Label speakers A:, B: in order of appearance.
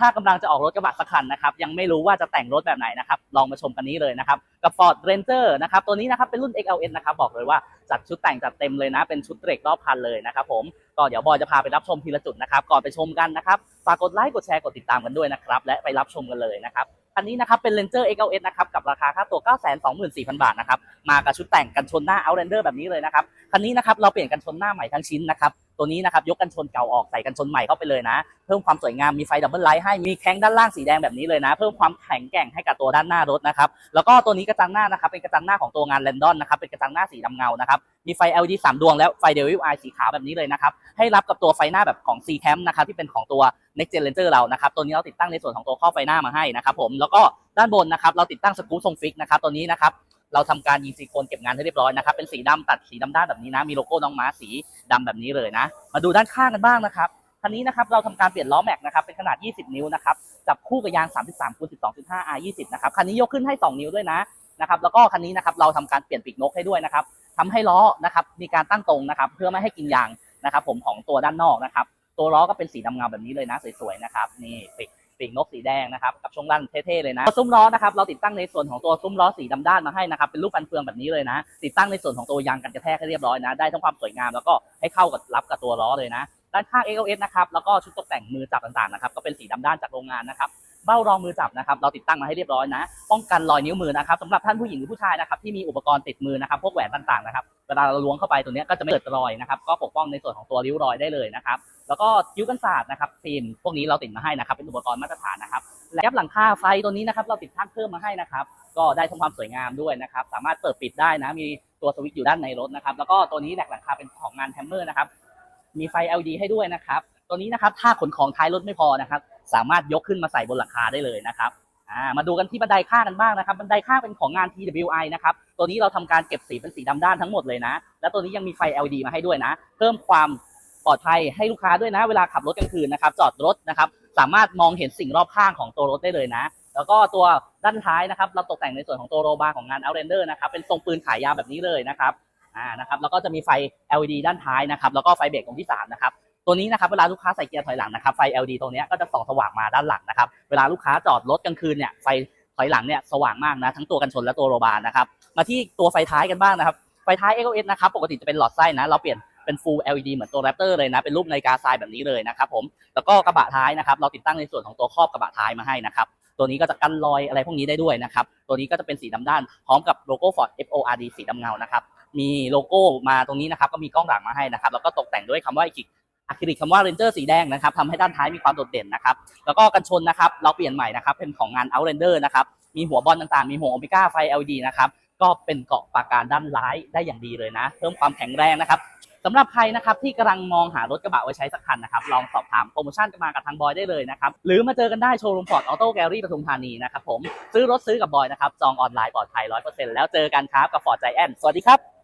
A: ถ้ากำลังจะออกรถกระบะสักคันนะครับยังไม่รู้ว่าจะแต่งรถแบบไหนนะครับลองมาชมกันนี้เลยนะครับกับ Ford Ranger นะครับตัวนี้นะครับเป็นรุ่น XLS นะครับบอกเลยว่าจัดชุดแต่งจัดเต็มเลยนะเป็นชุดเตรกรอบคันเลยนะครับผมก็เดี๋ยวบอยจะพาไปรับชมทีละจุดนะครับก่อนไปชมกันนะครับฝากกดไลค์กดแชร์กดติดตามกันด้วยนะครับและไปรับชมกันเลยนะครับคันนี้นะครับเป็น Ranger XLS นะครับกับราคาค่าตัว 924,000 บาทนะครับมากับชุดแต่งกันชนหน้า Outlander แบบนี้เลยนะครับคันนี้นะครับเราเปลี่ยนกันชนหน้าใหม่ทั้งชิ้นนะครับ ตัวนี้นะครับยกกันชนเก่าออกใส่กันชนใหม่เข้าไปเลยนะ เพิ่มความสวยงามมีไฟดับเบิลไลท์ให้มีแข้งด้านล่างสีแดงแบบนี้เลยนะ เพิ่มความแข็งแกร่งให้กับตัวด้านหน้ารถนะครับแล้วก็ตัวนี้กระจังหน้านะครับเป็นกระจังหน้าของตัวงานแลนดอนนะครับเป็นกระจังหน้าสีดำเงานะครับมีไฟ LED สามดวงแล้วไฟ DWI สีขาวแบบนี้เลยนะครับให้รับกับตัวไฟหน้าแบบของ C Cam นะครับที่เป็นของตัว Next Gen Ranger เรานะครับตัวนี้เราติดตั้งในส่วนของตัวข้อไฟหน้ามาให้นะครับผมแล้วก็ด้านบนนะครับเราติดตั้งสกรูทรงฟิกนะครับตัวนี้นะครับ เราทำการยิงซิลิโคนเก็บงานให้เรียบร้อยนะครับเป็นสีดำตัดสีดำด้านแบบนี้นะมีโลโก้น้องม้าสีดำแบบนี้เลยนะ มาดูด้านข้างกันบ้างนะครับคันนี้นะครับเราทำการเปลี่ยนล้อแม็กนะครับเป็นขนาด 20 นิ้วนะครับจับคู่กับยาง 33คูณ12.5 R 20นะครับคันนี้ยกขึ้นให้ 2 นิ้วด้วยนะนะครับแล้วก็คันนี้นะครับเราทำการเปลี่ยนปีกนกให้ด้วยนะครับทำให้ล้อนะครับมีการตั้งตรงนะครับเพื่อไม่ให้กินยางนะครับผมของตัวด้านนอกนะครับตัวล้อก็เป็นสีดำเงาแบบนี้เลยนะสวยๆนะครับนี่ปีก ปีกนกสีแดงนะครับกับช่วงล่างเท่ๆเลยนะซุ้มล้อนะครับเราติดตั้งในส่วนของตัวซุ้มล้อสีดำด้านมาให้นะครับเป็นรูปฟันเฟืองแบบนี้เลยนะ ติดตั้งในส่วนของตัวยางกันกระแทกให้เรียบร้อยนะได้ทั้งความสวยงามแล้วก็ให้เข้ากับรับกับตัวล้อเลยนะด้านข้าง XLS นะครับแล้วก็ชุดตกแต่งมือจับต่างๆนะครับก็เป็นสีดำด้านจากโรงงานนะครับเบ้ารองมือจับนะครับเราติดตั้งมาให้เรียบร้อยนะ ป้องกันรอยนิ้วมือนะครับสำหรับท่านผู้หญิงหรือผู้ชายนะครับที่มีอุปกรณ์ติดมือนะครับพวกแหวนต่างๆนะครับเวลาเราล้วงเข้าไปตัวนี้ก็จะไม่เกิดรอยนะครับก็ปกป้องในส่วนของตัวริ้วรอยได้เลยนะครับ แล้วก็คิ้วกันศาสตร์นะครับฟิล์มพวกนี้เราติดมาให้นะครับ เป็นอุปกรณ์มาตรฐานนะครับและหลังคาไฟตัวนี้นะครับเราติดตั้งเพิ่มมาให้นะครับ ก็ได้ทั้งความสวยงามด้วยนะครับ สามารถเปิดปิดได้นะมีตัวสวิตช์อยู่ด้านในรถนะครับ แล้วก็ตัวนี้แหลกหลังคาเป็นของงานแฮมเมอร์นะครับ มีไฟ LED ให้ด้วยนะครับ ตัวนี้นะครับถ้าขนของท้ายรถไม่พอนะครับ สามารถยกขึ้นมาใส่บนหลังคาได้เลยนะครับมาดูกันที่บันไดข้างกันบ้างนะครับ บันไดข้างเป็นของงาน TWI นะครับ ตัวนี้เราทำการเก็บสีเป็นสีดำด้านทั้งหมดเลยนะ และตัวนี้ยังมีไฟ LED มาให้ด้วยนะ เพิ่มความ ปลอดภัยให้ลูกค้าด้วยนะ เวลาขับรถกลางคืนนะครับจอดรถนะครับสามารถมองเห็นสิ่งรอบข้างของตัวรถได้เลยนะ แล้วก็ตัวด้านท้ายนะครับเราตกแต่งในส่วนของตัวโรบาร์ของงาน Outlander นะครับเป็นทรงปืนขายยาวแบบนี้เลยนะครับอ่านะครับแล้วก็จะมีไฟ LED ด้านท้ายนะครับแล้วก็ไฟเบรกตรงที่สามนะครับตัวนี้นะครับเวลาลูกค้าใส่เกียร์ถอยหลังนะครับไฟ LED ตรงนี้ก็จะส่องสว่างมาด้านหลังนะครับเวลาลูกค้าจอดรถกลางคืนเนี่ยไฟถอยหลังเนี่ยสว่างมากนะทั้งตัวกันชนและตัวโรบาร์นะครับมาที่ตัวไฟท้ายกันบ้างนะครับไฟท้าย XOS นะครับปกติจะเป็นหลอดไส้นะเราเปลี่ยน เป็น Full LED เหมือนตัว Raptor เลยนะ เป็นรูปนาฬิกาทรายแบบนี้เลยนะครับผมแล้วก็กระบะท้ายนะครับ เราติดตั้งในส่วนของตัวครอบกระบะท้ายมาให้นะครับตัวนี้ก็จะกันรอยอะไรพวกนี้ได้ด้วยนะครับ ตัวนี้ก็จะเป็นสีดำด้านพร้อมกับโลโก้ Ford FORD สีดำเงานะครับ มีโลโก้มาตรงนี้นะครับ ก็มีกล้องหลังมาให้นะครับ แล้วก็ตกแต่งด้วยคำว่าอีกอะคริลิกคำว่า Ranger สีแดงนะครับทำให้ด้านท้ายมีความโดดเด่นนะครับ แล้วก็กันชนนะครับ เราเปลี่ยนใหม่นะครับ เป็นของงาน Outlander นะครับ มีหัวบอลต่างๆ มีหัวโอเมก้าไฟ LED นะครับ ก็เป็นเกาะปาการด้านร้ายได้อย่างดีเลยนะ เพิ่มความแข็งแรงนะครับ สำหรับใครนะครับที่กำลังมองหารถกระบะไว้ใช้สักคันนะครับลองสอบถามโปรโมชั่นมากับทางบอยได้เลยนะครับหรือมาเจอกันได้โชว์รูมฟอร์ดออโต้แกลลี่ปทุมธานีนะครับผมซื้อรถซื้อกับบอยนะครับจองออนไลน์ปลอดภัยร้อยเปอร์เซ็นต์แล้วเจอกันครับกับฟอร์ดใจแอนสวัสดีครับ